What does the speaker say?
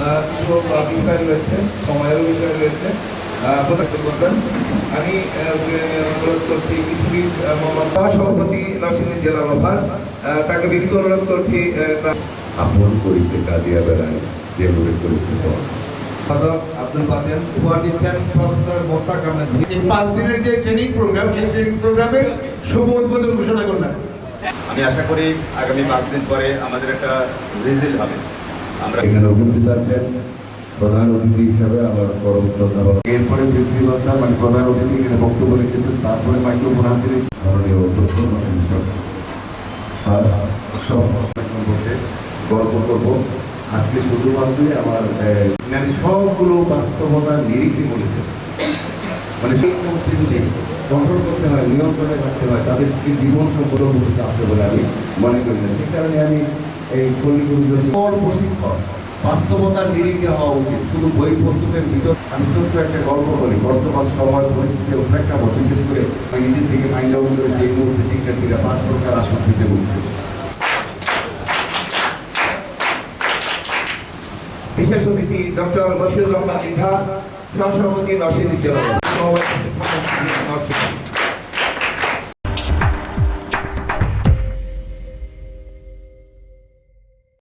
আহ, কিছু বিষয় রয়েছে সময়েরও বিষয় রয়েছে। করবেন। আমি অনুরোধ করছি মোহাম্মদ সভাপতি জেলা আহ, তাকে বিনীত অনুরোধ করছি আপন করিতে কাঁদিয়া বেড়ায় যেভাবে করিতে আব্দুল বাতেন উপহার দিচ্ছেন প্রফেসর মোস্তাক আহমেদ এই পাঁচ দিনের যে ট্রেনিং প্রোগ্রাম সেই ট্রেনিং প্রোগ্রামের শুভ উদ্বোধন ঘোষণা করলাম। আমি আশা করি আগামী পাঁচ দিন পরে আমাদের একটা রিজিল হবে। আমরা এখানে উপস্থিত আছেন প্রধান অতিথি হিসাবে আমার পরম শ্রদ্ধা এরপরে প্রিন্সিপাল স্যার মানে প্রধান অতিথি এখানে বক্তব্য রেখেছেন তারপরে মাইক্রোফোন হাতে মাননীয় অধ্যক্ষ গল্প করব। আজকে শুধুমাত্রই আমার মানে সবগুলো বাস্তবতা নিরিখে বলেছেন। মানে সেই কন্ট্রোল করতে হয় নিয়ন্ত্রণে রাখতে হয় তাদেরকে জীবন সম্পর্ক করতে আসতে বলে আমি মনে করি না। সেই কারণে আমি এই পল্লীগুলো প্রশিক্ষণ বাস্তবতার নিরিখে হওয়া উচিত শুধু বই পুস্তকের ভিতর আমি ছোট্ট একটা গল্প বলি বর্তমান সময় পরিস্থিতি ও বিশেষ করে নিজের থেকে মাইন্ড আউট করে যে মুহূর্তে শিক্ষার্থীরা পাঁচ প্রকার আসক্তিতে ভুগছে বিশেষ অতিথি, ডক্টর বশির রহমান ইধা সহসভাপতি জেলা লোহার।